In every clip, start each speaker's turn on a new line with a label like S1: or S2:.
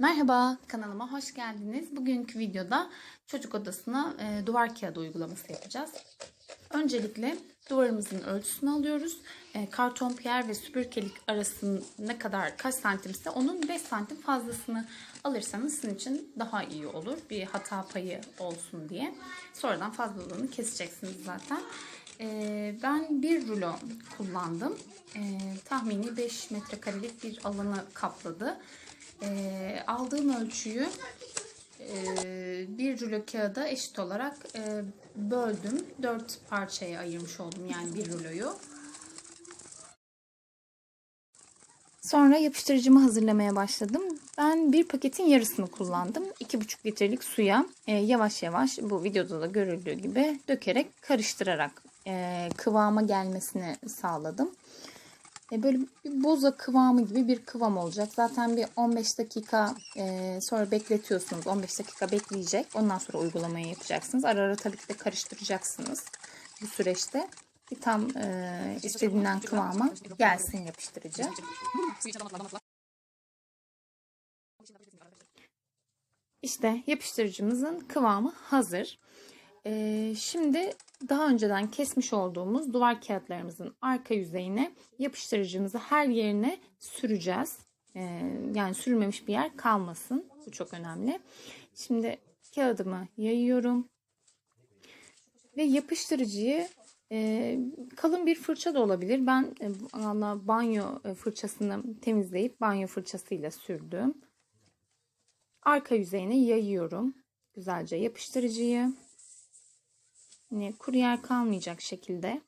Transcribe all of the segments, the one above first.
S1: Merhaba, kanalıma hoş geldiniz. Bugünkü videoda çocuk odasına e, duvar kağıdı uygulaması yapacağız. Öncelikle duvarımızın ölçüsünü alıyoruz. E, karton piyer ve süpürgelik arası ne kadar kaç santimse onun 5 santim fazlasını alırsanız sizin için daha iyi olur. Bir hata payı olsun diye. Sonradan fazlalığını keseceksiniz zaten. E, ben bir rulo kullandım. E, tahmini 5 metrekarelik bir alanı kapladı. E, aldığım ölçüyü e, bir rulo kağıda eşit olarak e, böldüm. Dört parçaya ayırmış oldum yani bir ruloyu. Sonra yapıştırıcımı hazırlamaya başladım. Ben bir paketin yarısını kullandım. 2,5 litrelik suya e, yavaş yavaş bu videoda da görüldüğü gibi dökerek karıştırarak e, kıvama gelmesini sağladım. E, böyle bir boza kıvamı gibi bir kıvam olacak. Zaten bir 15 dakika e, sonra bekletiyorsunuz. 15 dakika bekleyecek. Ondan sonra uygulamayı yapacaksınız. Ara ara tabii ki de karıştıracaksınız bu süreçte. Bir tam e, istediğinden kıvama gelsin yapıştırıcı. İşte yapıştırıcımızın kıvamı hazır. Ee, şimdi daha önceden kesmiş olduğumuz duvar kağıtlarımızın arka yüzeyine yapıştırıcımızı her yerine süreceğiz. Ee, yani sürülmemiş bir yer kalmasın. Bu çok önemli. Şimdi kağıdımı yayıyorum. Ve yapıştırıcıyı e, kalın bir fırça da olabilir. Ben e, banyo e, fırçasını temizleyip banyo fırçasıyla sürdüm. Arka yüzeyine yayıyorum. Güzelce yapıştırıcıyı. Yine kuru yer kalmayacak şekilde.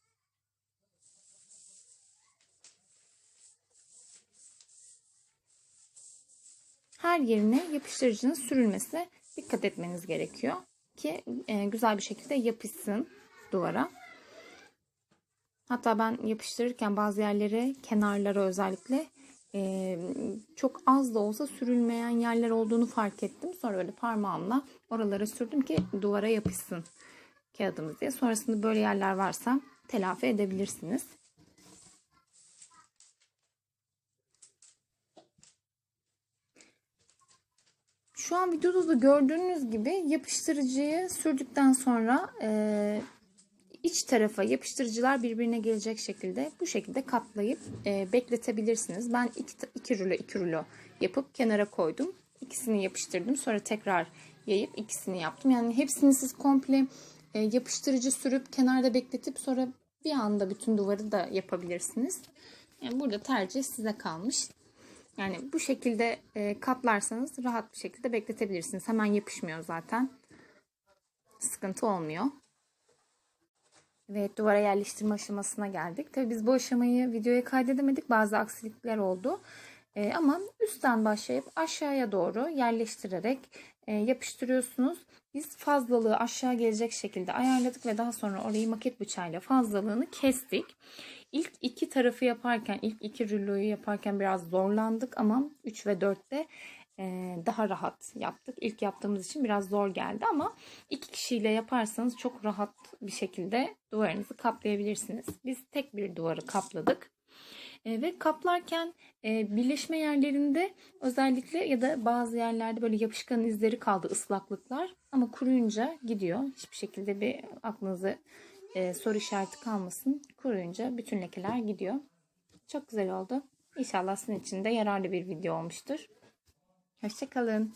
S1: Her yerine yapıştırıcının sürülmesi dikkat etmeniz gerekiyor ki e, güzel bir şekilde yapışsın duvara. Hatta ben yapıştırırken bazı yerlere, kenarlara özellikle e, çok az da olsa sürülmeyen yerler olduğunu fark ettim. Sonra böyle parmağımla oralara sürdüm ki duvara yapışsın kağıdımız diye. Sonrasında böyle yerler varsa telafi edebilirsiniz. Şu an videoda da gördüğünüz gibi yapıştırıcıyı sürdükten sonra e, iç tarafa yapıştırıcılar birbirine gelecek şekilde bu şekilde katlayıp e, bekletebilirsiniz. Ben iki, iki rulo iki rulo yapıp kenara koydum. İkisini yapıştırdım. Sonra tekrar yayıp ikisini yaptım. Yani hepsini siz komple e, yapıştırıcı sürüp kenarda bekletip sonra bir anda bütün duvarı da yapabilirsiniz. Yani burada tercih size kalmış. Yani bu şekilde e, katlarsanız rahat bir şekilde bekletebilirsiniz. Hemen yapışmıyor zaten. Sıkıntı olmuyor. Evet duvara yerleştirme aşamasına geldik. Tabi biz bu aşamayı videoya kaydedemedik. Bazı aksilikler oldu. E, ama üstten başlayıp aşağıya doğru yerleştirerek e, yapıştırıyorsunuz. Biz fazlalığı aşağı gelecek şekilde ayarladık ve daha sonra orayı maket bıçağıyla fazlalığını kestik. İlk iki tarafı yaparken, ilk iki ruloyu yaparken biraz zorlandık ama 3 ve 4'te e, daha rahat yaptık. İlk yaptığımız için biraz zor geldi ama iki kişiyle yaparsanız çok rahat bir şekilde duvarınızı kaplayabilirsiniz. Biz tek bir duvarı kapladık. E, ve kaplarken e, birleşme yerlerinde özellikle ya da bazı yerlerde böyle yapışkan izleri kaldı ıslaklıklar ama kuruyunca gidiyor. Hiçbir şekilde bir aklınıza e, soru işareti kalmasın. Kuruyunca bütün lekeler gidiyor. Çok güzel oldu. İnşallah sizin için de yararlı bir video olmuştur. Hoşçakalın.